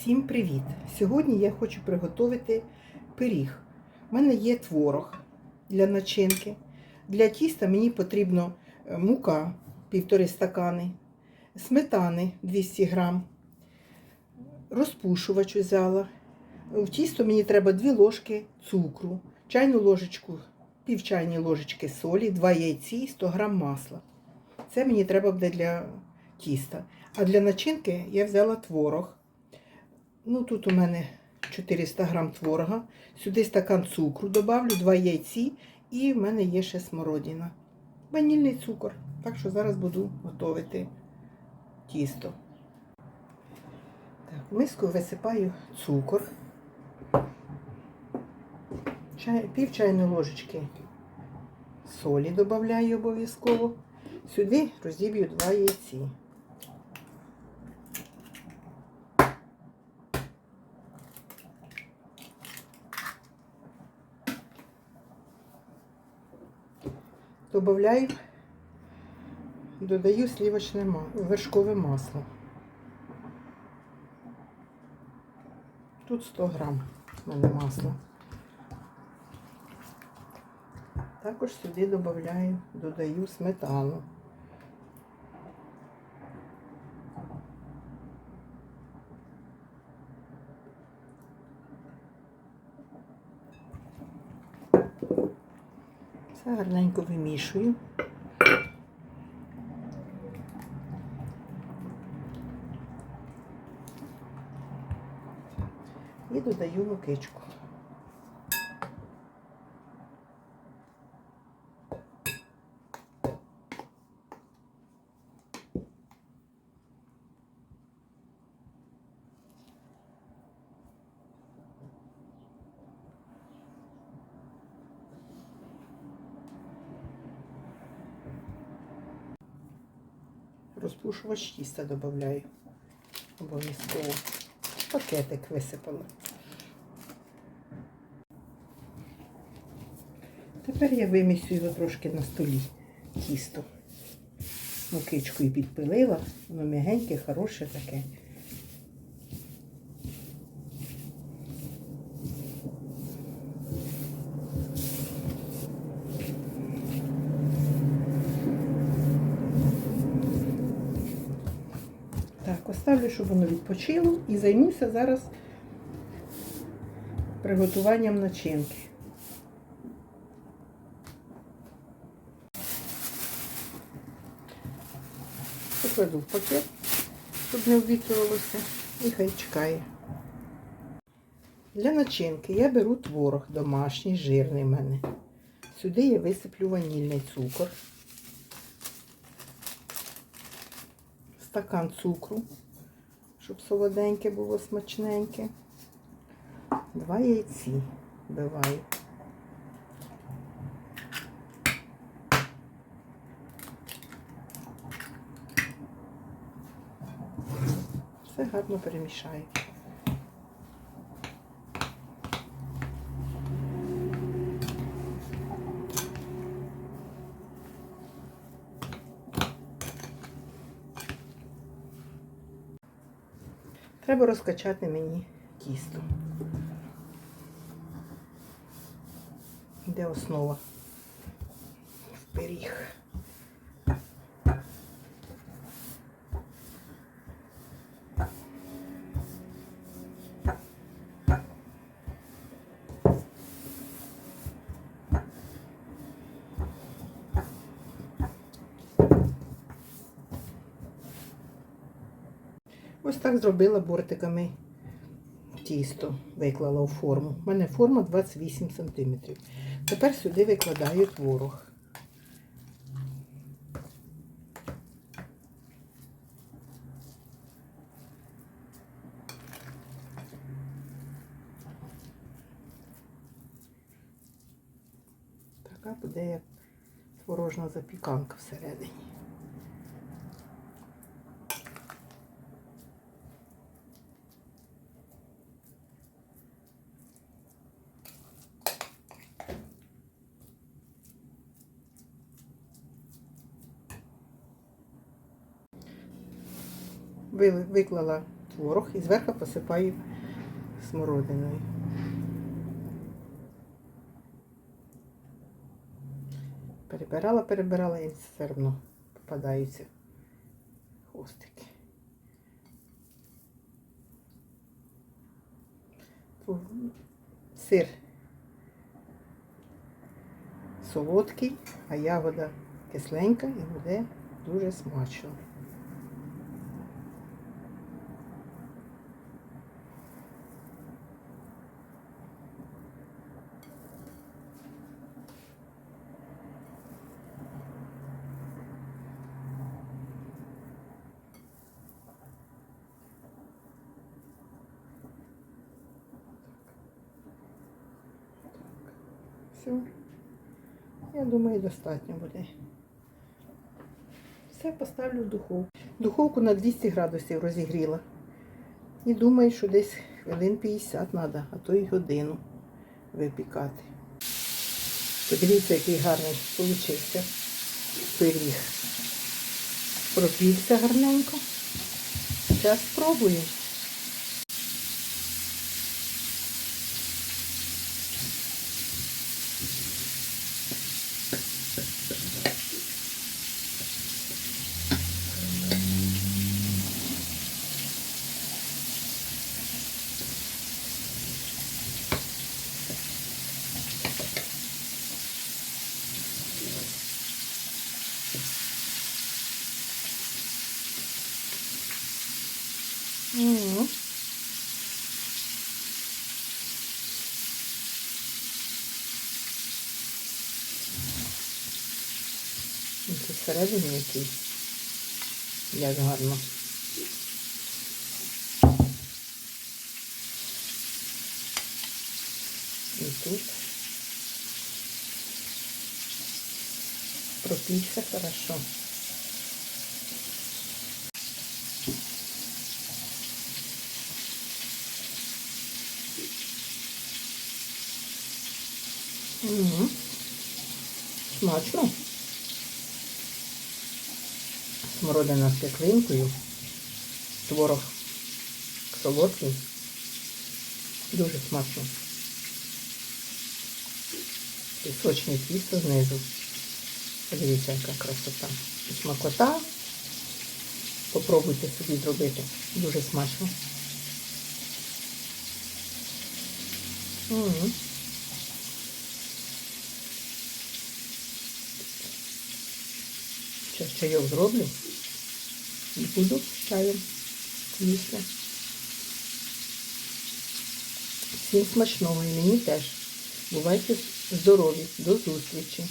Всім привіт! Сьогодні я хочу приготувати пиріг. У мене є творог для начинки. Для тіста мені потрібно е, мука півтори стакани, сметани 200 грам, розпушувач взяла. В тісто мені треба 2 ложки цукру, чайну ложечку, пів чайні ложечки солі, 2 яйці, 100 грам масла. Це мені треба буде для тіста. А для начинки я взяла творог. Ну, тут у мене 400 грам творога. Сюди стакан цукру добавлю, 2 яйці і в мене є ще смородина. Ванільний цукор. Так що зараз буду готувати тісто. Так, в миску висипаю цукор. Чай, пів чайної ложечки солі додаю обов'язково. Сюди розіб'ю 2 яйці. Добавляю, додаю сливочне вершкове масло. Тут 100 грам в мене масла. Також сюди додаю, додаю сметану. Все гарненько вимішую. І додаю мукичку. Розпушувач тіста додаю. Обов'язково. Пакетик висипала. Тепер я вимісю його трошки на столі тісто. Мукичкою підпилила, воно м'ягеньке, хороше таке. Так, оставлю, щоб воно відпочило і займуся зараз приготуванням начинки. Покладу в пакет, щоб не обвітрювалося, і хай чекає. Для начинки я беру творог домашній, жирний в мене. Сюди я висиплю ванільний цукор. стакан цукру, щоб солоденьке було смачненьке. Два яйці вбиваю. Все гарно перемішаю. Треба розкачати мені тісто. Де основа в пиріг. Ось так зробила бортиками тісто, виклала у форму. У мене форма 28 см. Тепер сюди викладаю творог. Така буде як творожна запіканка всередині. Виклала творог і зверху посипаю смородиною. Перебирала, перебирала і все одно попадаються хвостики. Сир солодкий, а ягода кисленька і буде дуже смачно. Все. Я думаю, достатньо буде. Все поставлю в духовку. Духовку на 200 градусів розігріла. І думаю, що десь хвилин 50 треба, а то й годину випікати. Подивіться, який гарний получився пиріг. Пропікся гарненько. Зараз спробую. І Тут всередині який. Як гарно. І тут пропікся хорошо. Угу. Смачно. Смородина з кислинкою. Творог солодкий. Дуже смачно. І сочне тісто знизу. Подивіться, яка красота. Смакота. Попробуйте собі зробити. Дуже смачно. Угу. Зараз чайок зроблю і буду чаєм їсти. Всім смачного і мені теж. Бувайте здорові. До зустрічі!